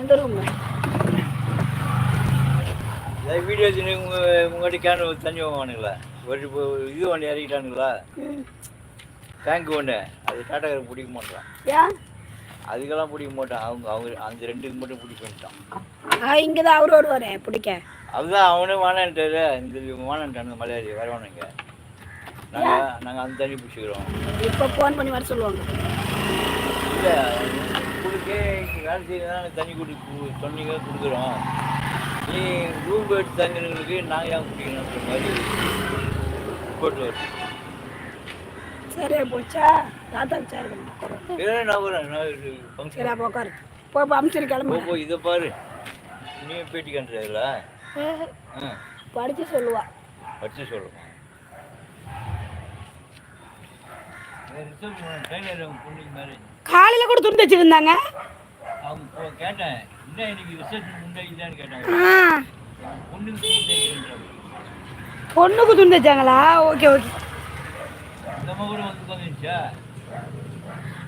எந்த வீடியோ எடுத்து உங்க உங்கள்கிட்ட கேன் தண்ணி வாங்குவானுங்களா? ஒரு இது ஒன்று இறக்கிட்டானுங்களா? டேங்க் ஒன்று அது டாட்டாக்காரன் பிடிக்க மாட்டான். அதுக்கெல்லாம் பிடிக்க மாட்டான். அவங்க அவங்க அந்த ரெண்டுக்கு மட்டும் பிடிக்க மாட்டான். இங்கே தான் அவரு வருவார் பிடிக்க. அதுதான் அவனே வானான்ட்டாரு இந்த வானான்ட்டானுங்க மலையாளி வரவானுங்க. நாங்கள் நாங்கள் அந்த தண்ணி பிடிச்சிக்கிறோம். இப்போ ஃபோன் பண்ணி வர சொல்லுவாங்க. இல்லை வேலை செய்யலாம் தண்ணி குடி சொன்னீங்க கொடுக்குறோம். நீ ரூம் எடுத்து தங்குறவங்களுக்கு நாங்கள் ஏன் குடிக்கணுன்ற மாதிரி போட்டு வரும் சரியா போச்சா? தாத்தா சார் சரி அப்போ உட்காரு போ அமிச்சிரு கிளம்பு. போ இதை பாரு. நீ பேட்டி காட்டுறதுல ஆ. படித்து சொல்லுவா. பொண்ணுக்கு மேரேஜ் காலையில் கூட துணி தைச்சிருந்தாங்க அவங்க கேட்டேன் என்ன இன்னைக்கு ரிசப்ஷன் முன்னாடிதான்னு கேட்டாங்க. பொண்ணுக்கு பொண்ணுக்கு துணி தைச்சாங்களா ஓகே. ஓகே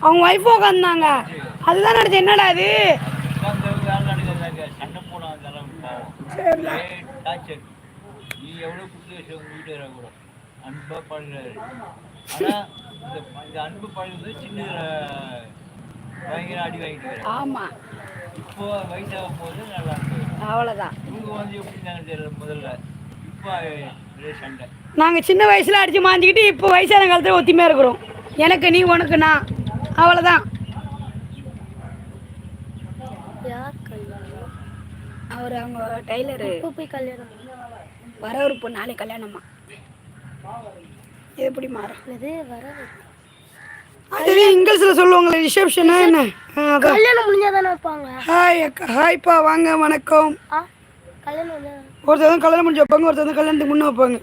அவங்க ஒய்ஃபும் உட்காந்துனாங்க அதுதான் நினச்சேன் என்னடா டார்ச்சர். நீ எவ்வளோ கொடுத்து வச்ச உங்க வீட்டுக்கார கூட? அன்பா பழகிறாரு. ஆனா இந்த இந்த அன்பு பழகுறது சின்ன பயங்கர அடி வாங்கிட்டு இருக்கிறாரு. ஆமாம் இப்போ வயசாகும் போது நல்லா இருக்கு. அவ்வளோதான் இவங்க வந்து எப்படி இருந்தாங்க தெரியல முதல்ல. இப்போ ஒரே சண்டை. நாங்கள் சின்ன வயசில் அடித்து மாஞ்சிக்கிட்டு இப்போ வயசான காலத்தில் ஒத்திமையாக இருக்கிறோம். எனக்கு நீ உனக்கு நான். அவ்வளோதான் யார் கல்யாணம்? அவர் அவங்க டைலரு இப்போ போய் கல்யாணம்? வர ஒரு பொண்ணு நாளைக்கு கல்யாணமா இது எப்படி மாறும்? இது வர அது இங்கிலீஷில் சொல்லுவாங்களே? ரிசப்ஷனா என்ன? கல்யாணம் முடிஞ்சா தானே வைப்பாங்க. ஹாய் அக்கா. ஹாய்ப்பா வாங்க. வணக்கம். ஒருத்தர் கல்யாணம் முடிஞ்சு வைப்பாங்க ஒருத்தர் கல்யாணத்துக்கு முன்னே வைப்பாங்க.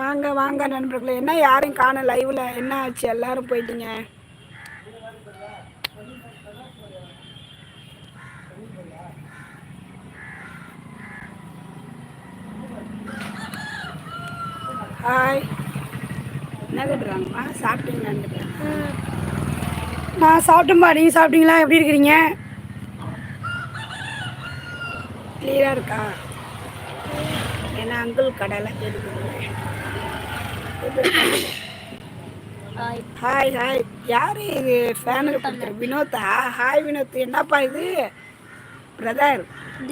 வாங்க வாங்க நண்பர்களே. என்ன யாரையும் காண லைவ்ல என்ன ஆச்சு? எல்லாரும் போயிட்டீங்க. ஹாய் என்ன கேட்டுறாங்கம்மா சாப்பிட்டீங்களான்னு. நான் சாப்பிட்டேன்பா நீங்கள் சாப்பிட்டீங்களா? எப்படி இருக்கிறீங்க? கிளியராக இருக்கா? ஏன்னா அங்கிள் கடையில் கேட்டுக்கோங்க ஹாய் ஹாய் ஹாய் யார் இது? ஃபேனர் கொடுத்துரு வினோத்தா? ஹாய் வினோத். என்னப்பா இது? பிரதர்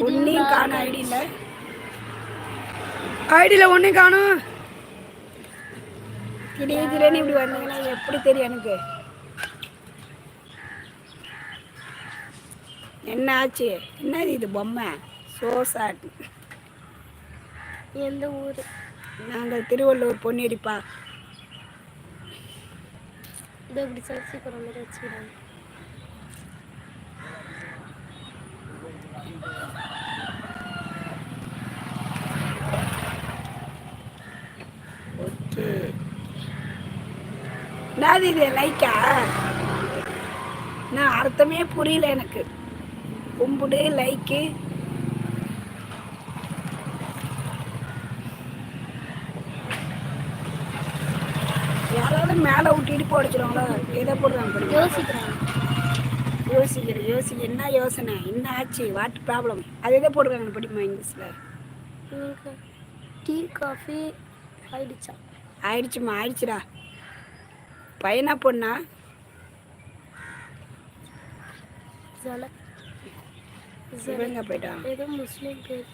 ஒன்றையும் காணும். ஐடியில் ஐடியில் ஒன்றையும் காணும். திடீர் திடீர்னு இப்படி வந்தீங்கன்னா எப்படி தெரியும் எனக்கு? என்ன ஆச்சு? என்னது இது பொம்மை? சோ சாட் எந்த ஊர்? நாங்கள் திருவள்ளூர் பொன்னியடிப்பா இதை இப்படி செலக்ட் போகிற மாதிரி வச்சுக்கிறாங்க. என்னது இது லைக்கா? நான் அர்த்தமே புரியல எனக்கு. கும்பிடு லைக்கு. யாராவது மேலே விட்டு இடிப்பு அடிச்சிருவாங்களோ எதை போடுறாங்க. யோசிக்கிறாங்க. யோசிக்கிறேன் யோசிக்க என்ன யோசனை? என்ன ஆச்சு? வாட் ப்ராப்ளம் அது எதை போடுறாங்க படிமா இங்கிலீஷில்? டீ காஃபி ஆயிடுச்சா? ஆயிடுச்சுமா ஆயிடுச்சுடா. பையனா பொண்ணா? சிவங்க போயிட்டான்? ஏதோ முஸ்லீம் பேர்.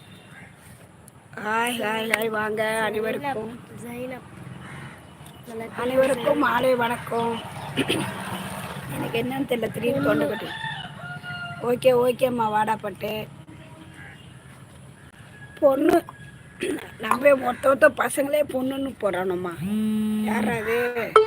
ஹாய் ஹாய் ஹாய் வாங்க அனைவருக்கும். அனைவருக்கும் மாலை வணக்கம். எனக்கு என்னன்னு தெரியல திடீர்னு தொண்டை கட்டு. ஓகே ஓகேம்மா வாடாப்பட்டு பொண்ணு நம்ம ஒருத்த ஒருத்த பசங்களே பொண்ணுன்னு போடணும்மா. யார் அது? லைவ்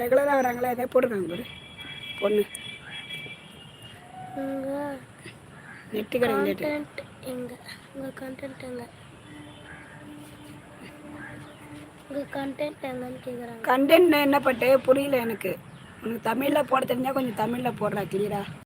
ரெகுலராக வராங்களா? எதை போடுறாங்க பாரு. பொண்ணு. நெட்டு எங்க உங்க கண்டென்ட் எங்க? உங்க கண்டென்ட் எங்கன்னு கேக்குறாங்க. கண்டென்ட் என்ன பட்டு புரியல எனக்கு. உனக்கு தமிழில் போட தெரிஞ்சா கொஞ்சம் தமிழில் போடுறா கிளியரா